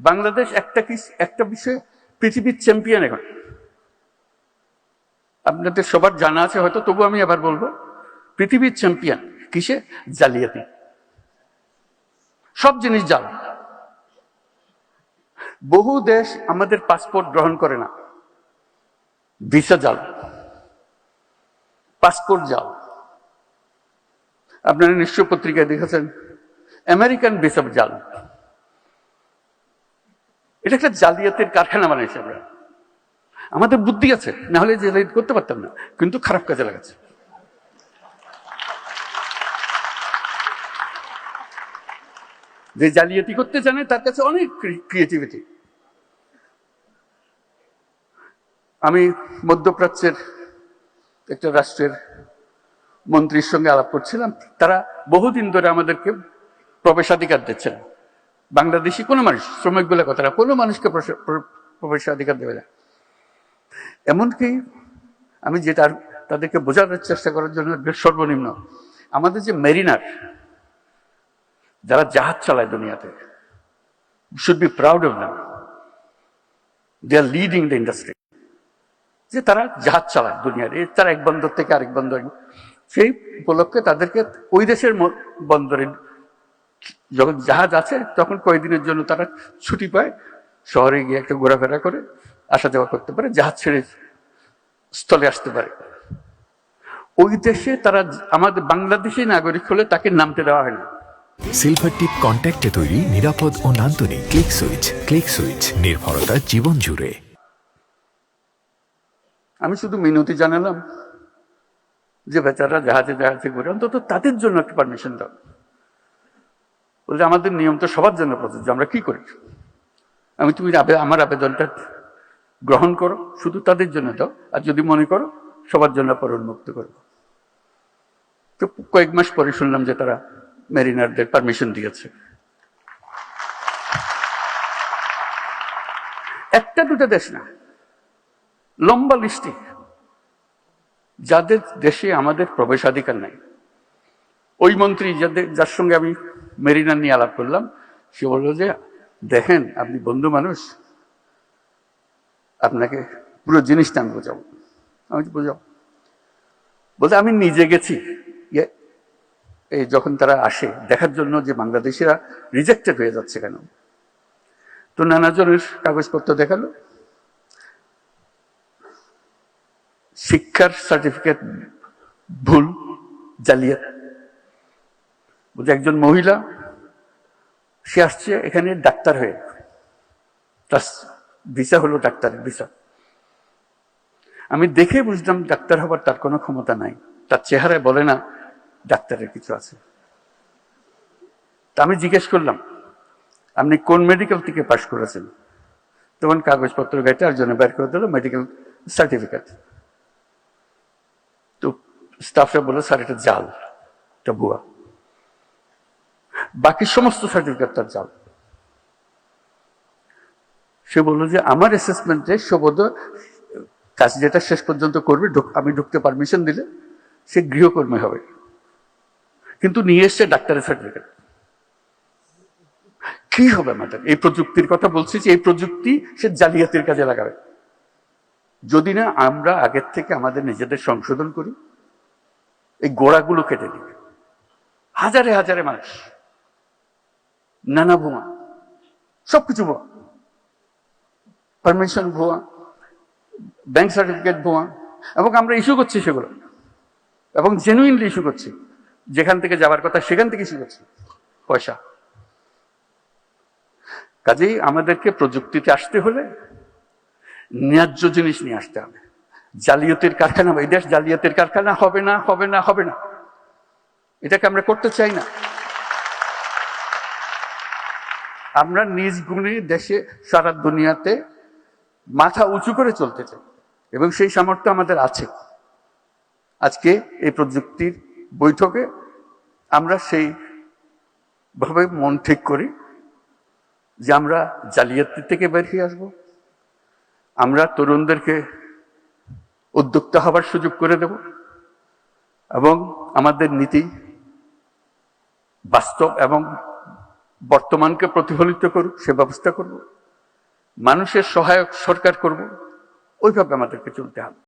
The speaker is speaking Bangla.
বাংলাদেশ একটা কি একটা বিষয়ে পৃথিবীর চ্যাম্পিয়ন এখন। আপনাদের সবার জানা আছে হয়তো তবু আমি আবার বলব, পৃথিবীর চ্যাম্পিয়ন কিসে? জালিয়াতি। সব জিনিস জাল। বহু দেশ আমাদের পাসপোর্ট গ্রহণ করে না। ভিসা জাল। পাসপোর্ট জাল। আপনারা নিশ্চয় পত্রিকায় দেখেছেন, আমেরিকান ভিসা জাল। এটা একটা জালিয়াতের কারখানা বানাইছে আমরা। আমাদের বুদ্ধি আছে, না হলে জালিয়াত করতে পারতাম না, কিন্তু খারাপ কাজে লাগাচ্ছে। যে জালিয়াতি করতে জানে, তার কাছে অনেক ক্রিয়েটিভিটি আমি মধ্যপ্রাচ্যের একটা রাষ্ট্রের মন্ত্রীর সঙ্গে আলাপ করছিলাম, তারা বহুদিন ধরে আমাদেরকে প্রবেশাধিকার দিচ্ছে না বাংলাদেশি কোনো মানুষ শ্রমিক বলে কথা না কোনো মানুষকে প্রবেশাধিকার দেবে না। এমনকি আমি যেটা তাদেরকে বোঝানোর চেষ্টা করার জন্য সর্বনিম্ন, আমাদের যে মেরিনার, যারা জাহাজ চালায় দুনিয়াতে should be proud of them they are leading the industry যে তারা জাহাজ চালায় দুনিয়ার তারা এক বন্দর থেকে আরেক বন্দর। সেই উপলক্ষে তাদেরকে ওই দেশের বন্দরে যখন জাহাজ আছে তখন কয়েকদিনের জন্য তারা ছুটি পায় শহরে গিয়ে একটা ঘোরাফেরা করে আসা যাওয়া করতে পারে জাহাজ ছেড়ে স্থলে আসতে পারে। ওই দেশে তারা আমাদের বাংলাদেশি নাগরিক হলে তাকে নামতে দেওয়া হয় না। সিলভার টিপ কন্ট্যাক্টে তৈরি নিরাপদ ও নান্দনিক ক্লিক সুইচ ক্লিক সুইচ নির্ভরতা জীবন জুড়ে। আমি শুধু মিনতি জানালাম যে বেচারা জাহাজে জাহাজে ঘুরে অন্তত তাদের জন্য একটা পারমিশন দাও। বলছে, আমাদের নিয়ম তো সবার জন্য প্রযোজ্য, আমরা কি করি? আমি, তুমি আমার আবেদনটা গ্রহণ করো, শুধু তাদের জন্য দাও, আর যদি মনে করো, সবার জন্য পর উন্মুক্ত করো। তো কয়েক মাস পরে শুনলাম যে তারা মেরিনারদের পারমিশন দিয়েছে। একটা দুটো দেশ না, লম্বা লিস্টি, যাদের দেশে আমাদের প্রবেশাধিকার নাই, ওই মন্ত্রী যাদের, যার সঙ্গে আমি মেরিনা নিয়ে আলাপ করলাম। সে বলল যে দেখেন আপনি বন্ধু মানুষ। আপনাকে পুরো জিনিসটা আমি বোঝাবো। আমি বোঝাও। বলতে আমি নিজে গেছি। ইয়ে, এই যখন তারা আসে দেখার জন্য যে বাংলাদেশিরা রিজেক্টেড হয়ে যাচ্ছে কেন? তো নানা জনের কাগজপত্র দেখাল। শিক্ষার সার্টিফিকেট ভুল জালিয়াত বলছে একজন মহিলা, সে আসছে এখানে ডাক্তার হয়ে। তার ভিসা হলো ডাক্তারের ভিসা আমি দেখে বুঝলাম ডাক্তার হবার তার কোনো ক্ষমতা নাই। তার চেহারায় বলে না, ডাক্তারের কিছু আছে। তা আমি জিজ্ঞেস করলাম, আপনি কোন মেডিকেল থেকে পাশ করেছেন? তখন কাগজপত্র গাইতে আর জন্য বের করে দিল মেডিকেল সার্টিফিকেট তো স্টাফরা বলে স্যার, এটা জাল, এটা ভুয়া। বাকি সমস্ত সার্টিফিকেট তার জাল। সে বলল যে, আমার অ্যাসেসমেন্টে সবোধ, কাজ যেটা শেষ পর্যন্ত করবে আমি ঢুকতে পারমিশন দিলে সে গৃহকর্মী হবে। কিন্তু নিয়ে এসছে ডাক্তারের সার্টিফিকেট কি হবে আমাদের এই প্রযুক্তির কথা বলছি যে, এই প্রযুক্তি সে জালিয়াতির কাজে লাগাবে। যদি না, আমরা আগের থেকে আমাদের নিজেদের সংশোধন করি, এই গোড়াগুলো কেটে দিই। হাজারে হাজারে মানুষ নানা ভুয়া সবকিছু ভুয়া পারমিশন ভুয়া ব্যাংক সার্টিফিকেট ভুয়া এবং আমরা ইস্যু করছি সেগুলো। এবং জেনুইনলি ইস্যু করছি। যেখান থেকে যাবার কথা, সেখান থেকে ইস্যু করছি। পয়সা। কাজেই আমাদেরকে প্রযুক্তিতে আসতে হলে ন্যায্য জিনিস নিয়ে আসতে হবে। জালিয়াতির কারখানা, এই দেশ জালিয়াতির কারখানা হবে না হবে না হবে না। এটাকে আমরা করতে চাই না। আমরা নিজ গুণে দেশে, সারা দুনিয়াতে মাথা উঁচু করে চলতে চাই। এবং সেই সামর্থ্য আমাদের আছে। আজকে এই প্রযুক্তির বৈঠকে আমরা সেই ভাবে মন ঠিক করি যে আমরা জালিয়াতি থেকে বের হয়ে আসব। আমরা তরুণদেরকে উদ্যোক্তা হবার সুযোগ করে দেব। এবং আমাদের নীতি বাস্তব এবং বর্তমানকে প্রতিফলিত করুক সে ব্যবস্থা করব। মানুষের সহায়ক সরকার করব। ওইভাবে আমাদেরকে চলতে হবে।